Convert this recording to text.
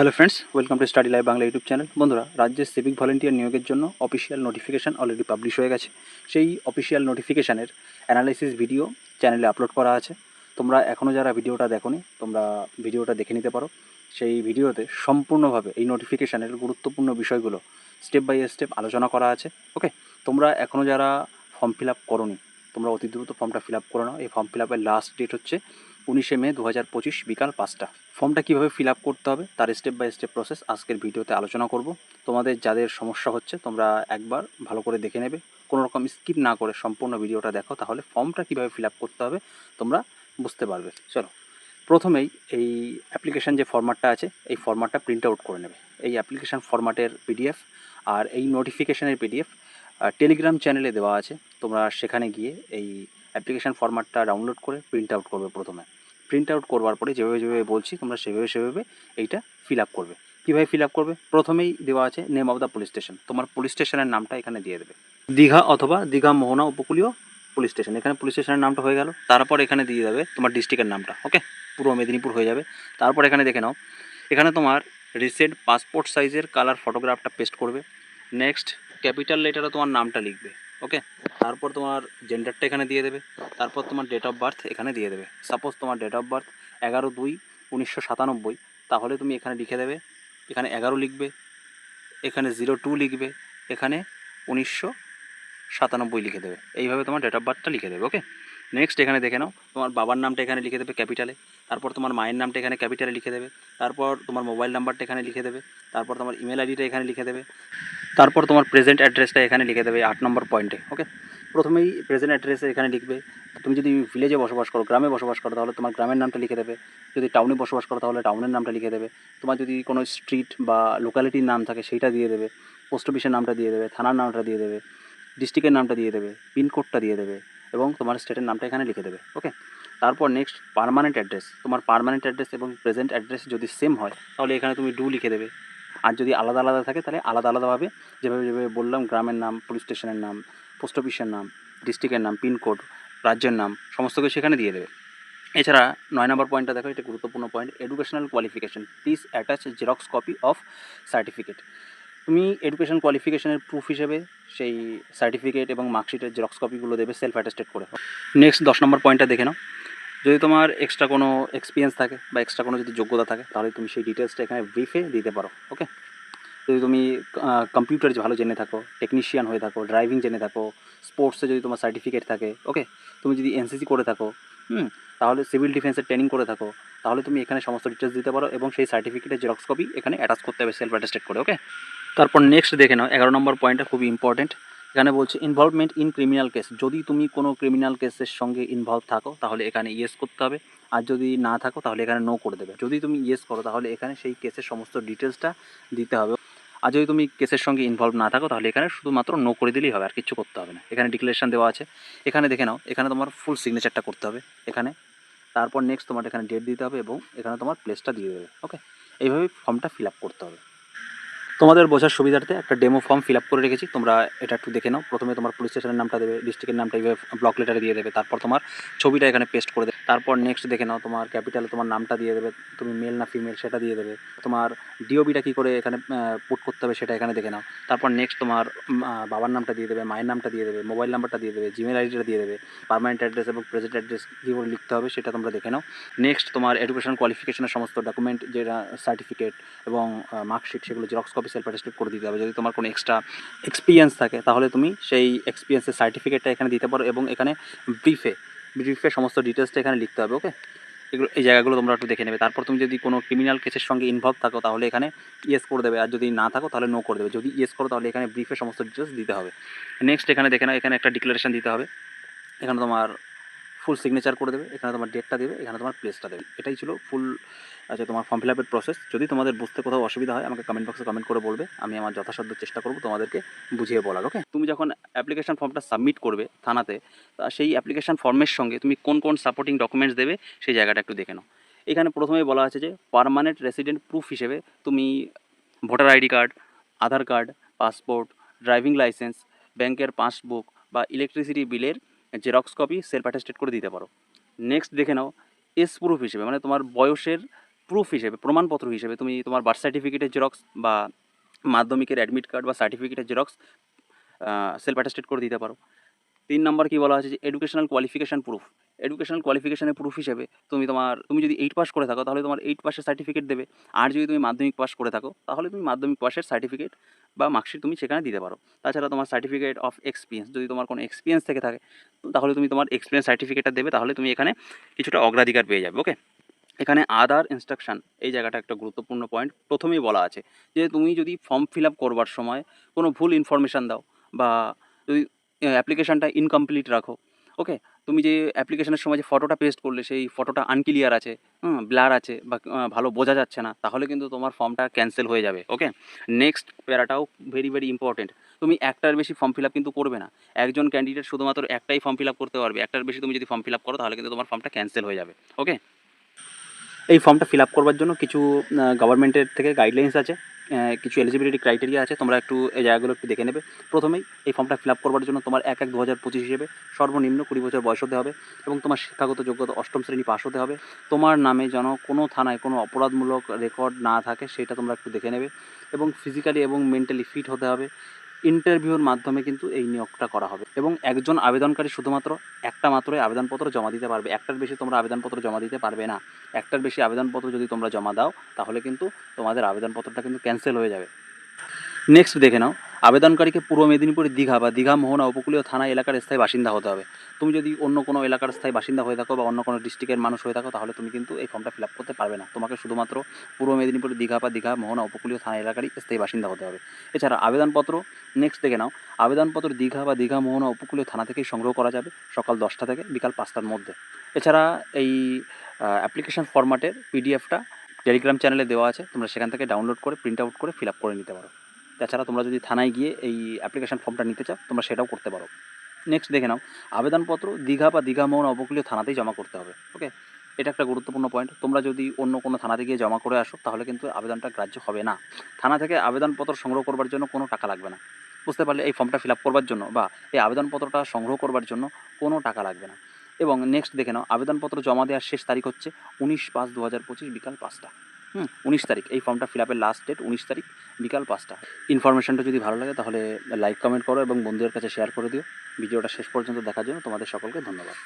Hello friends welcome to study live Bangla YouTube channel বন্ধুরা রাজ্যের civic volunteer নিয়োগের জন্য অফিসিয়াল নোটিফিকেশান অলরেডি পাবলিশ হয়ে গেছে। সেই অফিসিয়াল নোটিফিকেশানের অ্যানালাইসিস ভিডিও চ্যানেলে আপলোড করা আছে। তোমরা এখনও যারা ভিডিওটা দেখোনি, তোমরা ভিডিওটা দেখে নিতে পারো। সেই ভিডিওতে সম্পূর্ণভাবে এই নোটিফিকেশানের গুরুত্বপূর্ণ বিষয়গুলো স্টেপ বাই স্টেপ আলোচনা করা আছে। ওকে তোমরা এখনও যারা ফর্ম ফিল আপ করোনি, তোমরা অতি দ্রুত ফর্মটা ফিল আপ করে এই ফর্ম ফিল আপের লাস্ট ডেট হচ্ছে উনিশে মে দু হাজার পঁচিশ বিকাল পাঁচটা। ফর্মটা কীভাবে ফিল আপ করতে হবে, তার স্টেপ বাই স্টেপ প্রসেস আজকের ভিডিওতে আলোচনা করব। তোমাদের যাদের সমস্যা হচ্ছে, তোমরা একবার ভালো করে দেখে নেবে। কোনো রকম স্কিপ না করে সম্পূর্ণ ভিডিওটা দেখো, তাহলে ফর্মটা কীভাবে ফিল আপ করতে হবে, তোমরা বুঝতে পারবে। চলো, প্রথমেই এই অ্যাপ্লিকেশান যে ফরম্যাটটা আছে, এই ফরম্যাটটা প্রিন্ট আউট করে নেবে। এই অ্যাপ্লিকেশান ফরম্যাটের পিডিএফ আর এই নোটিফিকেশানের পিডিএফ টেলিগ্রাম চ্যানেলে দেওয়া আছে। তোমরা সেখানে গিয়ে এই অ্যাপ্লিকেশান ফরম্যাটটা ডাউনলোড করে প্রিন্ট আউট করবে প্রথমে। প্রিন্ট আউট করবার পরে যেভাবে যেভাবে বলছি, তোমরা সেভাবে সেভাবে এইটা ফিল আপ করবে। কীভাবে ফিল আপ করবে? প্রথমেই দেওয়া আছে name of the police station তোমার পুলিশ স্টেশনের নামটা এখানে দিয়ে দেবে। দীঘা অথবা দীঘা মোহনা উপকূলীয় পুলিশ স্টেশন এখানে পুলিশ স্টেশনের নামটা হয়ে গেল। তারপর এখানে দিয়ে দেবে তোমার ডিস্ট্রিক্টের নামটা ওকে পূর্ব মেদিনীপুর হয়ে যাবে। তারপর এখানে দেখে নাও। এখানে তোমার রিসেন্ট পাসপোর্ট সাইজের কালার ফটোগ্রাফটা পেস্ট করবে। নেক্সট ক্যাপিটাল লেটারে তোমার নামটা লিখবে। ওকে? তারপর তোমার জেন্ডারটা এখানে দিয়ে দেবে। তারপর তোমার ডেট অফ বার্থ এখানে দিয়ে দেবে। সাপোজ তোমার ডেট অফ বার্থ এগারো দুই উনিশশো সাতানব্বই। তাহলে তুমি এখানে লিখে দেবে, এখানে এগারো লিখবে, এখানে জিরো টু লিখবে, এখানে উনিশশো সাতানব্বই লিখে দেবে। এইভাবে তোমার ডেট অফ বার্থটা লিখে দেবে, ওকে? নেক্সট এখানে দেখে নাও, তোমার বাবার নামটা এখানে লিখে দেবে ক্যাপিটালে তারপর তোমার মায়ের নামটা এখানে ক্যাপিটালে লিখে দেবে। তারপর তোমার মোবাইল নাম্বারটা এখানে লিখে দেবে। তারপর তোমার ইমেল আইডিটা এখানে লিখে দেবে। তারপর তোমার প্রেজেন্ট অ্যাড্রেসটা এখানে লিখে দেবে আট নম্বর পয়েন্টে ওকে প্রথমেই প্রেজেন্ট অ্যাড্রেসে এখানে লিখবে। তুমি যদি ভিলেজে বসবাস করো, গ্রামে বসবাস করো, তাহলে তোমার গ্রামের নামটা লিখে দেবে। যদি টাউনে বসবাস করো, তাহলে টাউনের নামটা লিখে দেবে। তোমার যদি কোনো স্ট্রিট বা লোকালিটির নাম থাকে, সেইটা দিয়ে দেবে। পোস্ট অফিসের নামটা দিয়ে দেবে, থানার নামটা দিয়ে দেবে ডিস্ট্রিক্টের নামটা দিয়ে দেবে পিনকোডটা দিয়ে দেবে এবং তোমার স্টেটের নামটা এখানে লিখে দেবে ওকে তারপর নেক্সট পারমানেন্ট অ্যাড্রেস তোমার পারমানেন্ট অ্যাড্রেস এবং প্রেজেন্ট অ্যাড্রেস যদি সেম হয়, তাহলে এখানে তুমি ডু লিখে দেবে। আর যদি আলাদা আলাদা থাকে, তাহলে আলাদা আলাদাভাবে যেভাবে যেভাবে বললাম, গ্রামের নাম পুলিশ স্টেশনের নাম পোস্ট অফিসের নাম ডিস্ট্রিক্টের নাম পিনকোড রাজ্যের নাম, সমস্ত কিছু সেখানে দিয়ে দেবে। এছাড়া নয় নম্বর পয়েন্টটা দেখো, এটা গুরুত্বপূর্ণ point educational qualification please attach xerox copy of certificate তুমি এডুকেশন কোয়ালিফিকেশনের প্রুফ হিসেবে সেই সার্টিফিকেট এবং মার্কশিটের জেরক্স কপিগুলো দেবে সেলফ অ্যাটেস্টেড করে। নেক্সট দশ নম্বর পয়েন্টটা দেখে নাও। যদি তোমার এক্সট্রা কোনো এক্সপিরিয়েন্স থাকে বা এক্সট্রা কোনো যদি যোগ্যতা থাকে, তাহলে তুমি সেই ডিটেলসটা এখানে ব্রিফে দিতে পারো ওকে যদি তুমি কম্পিউটার ভালো জেনে থাকো টেকনিশিয়ান হয়ে থাকো ড্রাইভিং জেনে থাকো স্পোর্টসে যদি তোমার সার্টিফিকেট থাকে ওকে তুমি যদি এনসিসি করে থাকো, হুম? তাহলে সিভিল ডিফেন্সের ট্রেনিং করে থাকো, তাহলে তুমি এখানে সমস্ত ডিটেলস দিতে পারো এবং সেই সার্টিফিকেটের জেরক্স কপি এখানে অ্যাটাচ করতে হবে সেলফ অ্যাটেস্টেড করে ওকে তারপর নেক্সট দেখে নাও, এগারো নম্বর পয়েন্টটা খুবই ইম্পর্টেন্ট এখানে বলছে ইনভলভমেন্ট ইন ক্রিমিনাল কেস যদি তুমি কোনো ক্রিমিনাল কেসের সঙ্গে ইনভলভ থাকো, তাহলে এখানে ইয়েস করতে হবে। আর যদি না থাকো, তাহলে এখানে নো করে দেবে। যদি তুমি ইয়েস করো, তাহলে এখানে সেই কেসের সমস্ত ডিটেলসটা দিতে হবে। আর যদি তুমি কেসের সঙ্গে ইনভলভ না থাকো, তাহলে এখানে শুধুমাত্র নো করে দিলেই হবে, আর কিছু করতে হবে না। এখানে ডিক্লারেশন দেওয়া আছে। এখানে দেখে নাও, এখানে তোমার ফুল সিগনেচারটা করতে হবে। এখানে। তারপর নেক্সট তোমার এখানে ডেট দিতে হবে এবং এখানে তোমার প্লেসটা দিয়ে দেবে। ওকে এইভাবে ফর্মটা ফিল আপ করতে হবে। তোমাদের বোঝার সুবিধার্থে একটা ডেমো ফর্ম ফিল আপ করে রেখেছি। তোমরা এটা একটু দেখে নাও। প্রথমে তোমার পুলিশ স্টেশনের নামটা দেবে ডিস্ট্রিক্টের নামটা এইভাবে ব্লক লেটারে দিয়ে দেবে। তারপর তোমার ছবিটা এখানে পেস্ট করে দেবে। তারপর নেক্সট দেখে নাও, তোমার ক্যাপিটালে তোমার নামটা দিয়ে দেবে। তুমি মেল না ফিমেল সেটা দিয়ে দেবে। তোমার ডিওবিটা কী করে এখানে পুট করতে হবে সেটা এখানে দেখে নাও। তারপর নেক্সট তোমার বাবার নামটা দিয়ে দেবে, মায়ের নামটা দিয়ে দেবে মোবাইল নাম্বারটা দিয়ে দেবে জিমেল আইডিটা দিয়ে দেবে পারমানেন্ট অ্যাড্রেস এবং প্রেজেন্ট অ্যাড্রেস কী করে লিখতে হবে সেটা তোমরা দেখে নাও। নেক্সট তোমার এডুকেশন কোয়ালিফিকেশনের সমস্ত ডকুমেন্ট যেটা সার্টিফিকেট এবং মার্কশিট সেগুলো জেরক্স কপি সেলফ অ্যাটেস্টেড করে দিতে হবে। যদি তোমার কোনো এক্সট্রা এক্সপিরিয়েন্স থাকে, তাহলে তুমি সেই এক্সপিরিয়েন্সের সার্টিফিকেটটা এখানে দিতে পারো এবং এখানে ব্রিফে ব্রিফে সমস্ত ডিটেলসটা এখানে লিখতে হবে ওকে এগুলো, এই জায়গাগুলো তোমরা একটু দেখে নেবে। তারপর তুমি যদি কোনো ক্রিমিনাল কেসের সঙ্গে ইনভলভ থাকো, তাহলে এখানে ইয়েস করে দেবে। আর যদি না থাকো, তাহলে নো করে দেবে। যদি ইয়েস করো, তাহলে এখানে ব্রিফে সমস্ত ডিটেলস দিতে হবে। নেক্সট এখানে দেখে নাও, এখানে একটা ডিক্লারেশন দিতে হবে। এখানে তোমার ফুল সিগনেচার করে দেবে। এখানে তোমার ডেটটা দেবে। এখানে তোমার প্লেসটা দেবে। এটাই ছিল ফুল আচ্ছা তোমার ফর্ম ফিল আপের প্রসেস যদি তোমাদের বুঝতে কোথাও অসুবিধা হয়, আমাকে কমেন্ট বক্সে কমেন্ট করে বলবে, আমি আমার যথাসাধ্য চেষ্টা করব তোমাদেরকে বুঝিয়ে বলার ওকে তুমি যখন অ্যাপ্লিকেশন ফর্মটা সাবমিট করবে থানাতে, তা সেই অ্যাপ্লিকেশন ফর্মের সঙ্গে তুমি কোন কোন সাপোর্টিং ডকুমেন্টস দেবে, সেই জায়গাটা একটু দেখে নাও। এখানে প্রথমেই বলা আছে যে পার্মানেন্ট রেসিডেন্ট প্রুফ হিসেবে তুমি voter ID card Aadhaar card passport driving licence ব্যাংকের পাসবুক বা ইলেকট্রিসিটি বিলের জেরক্স কপি সেলফ অ্যাটেস্টেড করে দিতে পারো। নেক্সট দেখে নাও এস প্রুফ হিসেবে মানে তোমার বয়সের প্রুফ হিসেবে, প্রমাণপত্র হিসেবে তুমি তোমার বার্থ সার্টিফিকেটের জেরক্স বা মাধ্যমিকের অ্যাডমিট কার্ড বা সার্টিফিকেটের জেরক্স সেলফ অ্যাটাস্টেড করে দিতে পারো। তিন নম্বর কি বলা আছে যে এডুকেশনাল কোয়ালিফিকেশান প্রুফ এডুকেশনাল কোয়ালিফিকেশানের প্রুফ হিসেবে তুমি তোমার, তুমি যদি এইট পাস করে থাকো, তাহলে তোমার এইট পাসের সার্টিফিকেট দেবে। আর যদি তুমি মাধ্যমিক পাস করে থাকো, তাহলে তুমি মাধ্যমিক পাসের সার্টিফিকেট বা মার্কশিট তুমি সেখানে দিতে পারো। তাছাড়া তোমার সার্টিফিকেট অফ এক্সপিরিয়েন্স যদি তোমার কোনো এক্সপিরিয়েন্স থেকে থাকে, তাহলে তুমি তোমার এক্সপিরিয়েন্স সার্টিফিকেটটা দেবে, তাহলে তুমি এখানে কিছুটা অগ্রাধিকার পেয়ে যাবে ওকে এখানে আদার ইনস্ট্রাকশন এই জায়গাটা একটা গুরুত্বপূর্ণ পয়েন্ট প্রথমেই বলা আছে যে তুমি যদি ফর্ম ফিল আপ করবার সময় কোনো ভুল ইনফরমেশান দাও বা যদি অ্যাপ্লিকেশানটা ইনকমপ্লিট রাখো ওকে তুমি যে অ্যাপ্লিকেশনের সময় যে ফটোটা পেস্ট করলে, সেই ফটোটা আনক্লিয়ার আছে ব্লার আছে বা ভালো বোঝা যাচ্ছে না, তাহলে কিন্তু তোমার ফর্মটা ক্যান্সেল হয়ে যাবে ওকে নেক্সট প্যারাটাও ভেরি ভেরি ইম্পর্টেন্ট তুমি একটার বেশি ফর্ম ফিল আপ কিন্তু করবে না, একজন ক্যান্ডিডেট শুধুমাত্র একটাই ফর্ম ফিল আপ করতে পারবে, একটার বেশি তুমি যদি ফর্ম ফিল আপ করো, তাহলে কিন্তু তোমার ফর্মটা ক্যান্সেল হয়ে যাবে ওকে এই ফর্মটা ফিল আপ করবার জন্য কিছু গভর্নমেন্টের থেকে গাইডলাইন্স আছে কিছু এলিজিবিলিটি ক্রাইটেরিয়া আছে, তোমরা একটু এই জায়গাগুলো একটু দেখে নেবে। প্রথমেই এই ফর্মটা ফিল আপ করবার জন্য তোমার এক এক দু হাজার পঁচিশ হিসেবে সর্বনিম্ন কুড়ি বছর বয়স হতে হবে এবং তোমার শিক্ষাগত যোগ্যতা অষ্টম শ্রেণি পাস হতে হবে। তোমার নামে যেন কোনো থানায় কোনো অপরাধমূলক রেকর্ড না থাকে, সেটা তোমরা একটু দেখে নেবে এবং ফিজিক্যালি এবং মেন্টালি ফিট হতে হবে। ইন্টারভিউর মাধ্যমে কিন্তু এই নিয়োগটা করা হবে। এবং একজন আবেদনকারী শুধুমাত্র একটা মাত্রই আবেদনপত্র জমা দিতে পারবে। একটার বেশি তোমরা আবেদনপত্র জমা দিতে পারবে না। একটার বেশি আবেদনপত্র যদি তোমরা জমা দাও, তাহলে কিন্তু তোমাদের আবেদনপত্রটা কিন্তু ক্যান্সেল হয়ে যাবে। নেক্সট দেখে নাও। আবেদনকারীকে পূর্ব মেদিনীপুরের দীঘা বা দীঘা, মোহনা উপকূলীয় থানা এলাকার স্থায়ী বাসিন্দা হতে হবে। তুমি যদি অন্য কোনো এলাকার স্থায়ী বাসিন্দা হয়ে থাকো বা অন্য কোনো ডিস্ট্রিক্টের মানুষ হয়ে থাকো, তাহলে তুমি কিন্তু এই ফর্মটা ফিল আপ করতে পারবে না। তোমাকে শুধুমাত্র পূর্ব মেদিনীপুরের দীঘা বা দীঘা, মোহনা উপকূলীয় থানা এলাকারই স্থায়ী বাসিন্দা হতে হবে। এছাড়া আবেদনপত্র নেক্সট দেখে নাও। আবেদনপত্র দীঘা বা দীঘা, মোহনা উপকূলীয় থানা থেকেই সংগ্রহ করা যাবে সকাল দশটা থেকে বিকাল পাঁচটার মধ্যে। এছাড়া এই অ্যাপ্লিকেশন ফরম্যাটের পিডিএফটা টেলিগ্রাম চ্যানেলে দেওয়া আছে। তোমরা সেখান থেকে ডাউনলোড করে প্রিন্ট আউট করে ফিল আপ করে নিতে পারো। তাছাড়া তোমরা যদি থানায় গিয়ে এই অ্যাপ্লিকেশান ফর্মটা নিতে চাও, তোমরা সেটাও করতে পারো। নেক্সট দেখে নাও, আবেদনপত্র দীঘা বা দীঘা মোহন উপকূলীয় থানাতেই জমা করতে হবে ওকে এটা একটা গুরুত্বপূর্ণ পয়েন্ট তোমরা যদি অন্য কোনো থানাতে গিয়ে জমা করে আসো, তাহলে কিন্তু আবেদনটা গ্রাহ্য হবে না। থানা থেকে আবেদনপত্র সংগ্রহ করবার জন্য কোনো টাকা লাগবে না। বুঝতে পারলে এই ফর্মটা ফিল আপ করবার জন্য বা এই আবেদনপত্রটা সংগ্রহ করবার জন্য কোনো টাকা লাগবে না। এবং নেক্সট দেখে নাও, আবেদনপত্র জমা দেওয়ার শেষ তারিখ হচ্ছে উনিশ পাঁচ দু পঁচিশ বিকাল পাঁচটা। হুম, উনিশ তারিখ। এই ফর্মটা ফিল আপের লাস্ট ডেট উনিশ তারিখ, বিকাল পাঁচটা। ইনফরমেশনটা যদি ভালো লাগে তাহলে লাইক কমেন্ট করো এবং বন্ধুদের কাছে শেয়ার করে দিও। ভিডিওটা শেষ পর্যন্ত দেখার জন্য তোমাদের সকলকে ধন্যবাদ।